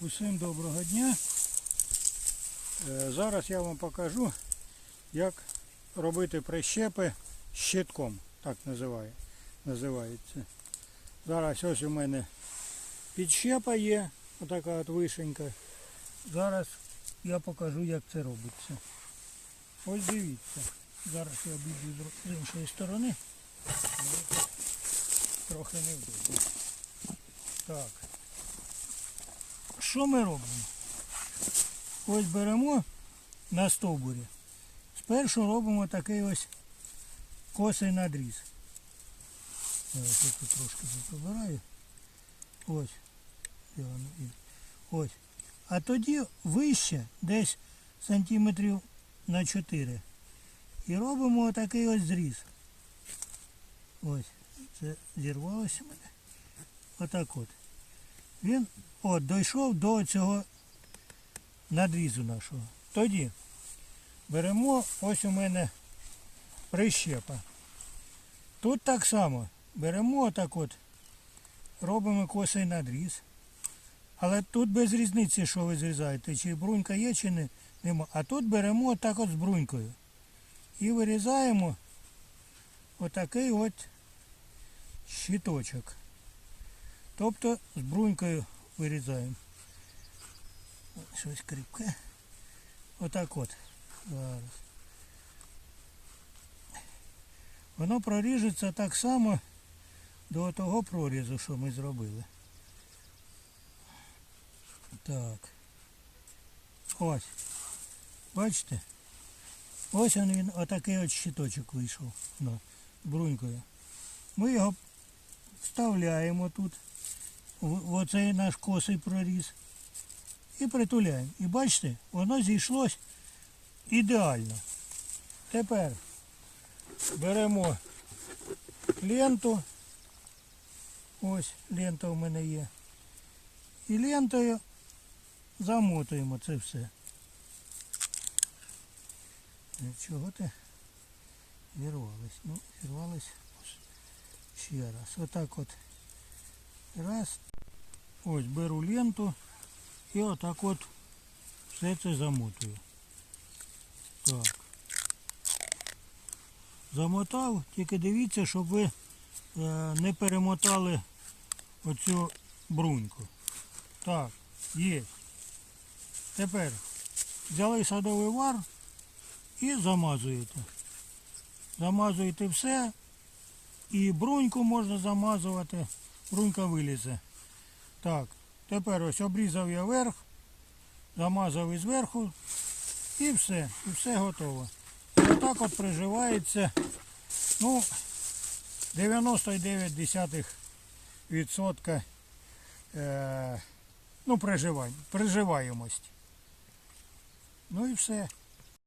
Усім доброго дня. Е, Зараз я вам покажу, як робити прищепи щитком, так називає, називається. Зараз ось у мене підщепа є, отака от вишенька. Зараз я покажу, як це робиться. Ось дивіться. Зараз я обійду з- іншої сторони. але Трохи невдобно. Так. Що ми робимо? Ось беремо на стовбурі. Спершу робимо такий ось косий надріз. Я тут трошки забираю. Ось. Ось. А тоді вище, десь сантиметрів на 4. І робимо отакий ось зріз. Ось. Це зірвалося мене. Отак от. Він от дійшов до цього надрізу нашого. Тоді беремо, ось у мене прищепа. Тут так само беремо отак от, робимо косий надріз. Але тут без різниці, що ви зрізаєте, чи брунька є, чи не, нема. А тут беремо отак от з брунькою. І вирізаємо отакий от щиточок. Тобто з брунькою вирізаємо. Щось кріпке. Отак от. Зараз. Воно проріжеться так само до того прорізу, що ми зробили. Так. Ось. Бачите? Ось він, він отакий от щиточок вийшов. Ну, брунькою. Ми його вставляємо тут в в оцей наш косий проріз і притуляємо. І бачите, воно зійшлось ідеально. Тепер беремо ленту. Ось лента у мене є. І лентою замотуємо це все. Чого ти зірвалось? Ну, зірвалось ще раз. Отак от. Раз. Ось беру ленту і отак от все це замотую. Так. Замотав, тільки дивіться, щоб ви е, не перемотали оцю бруньку. Так, є. Тепер взяли садовий вар і замазуєте. Замазуєте все, і бруньку можна замазувати, брунька вилізе. Так, тепер ось обрізав я верх, замазав із верху і все, і все готово. І отак от приживається, ну, 99% е, ну, приживань, приживаємості. Ну і все.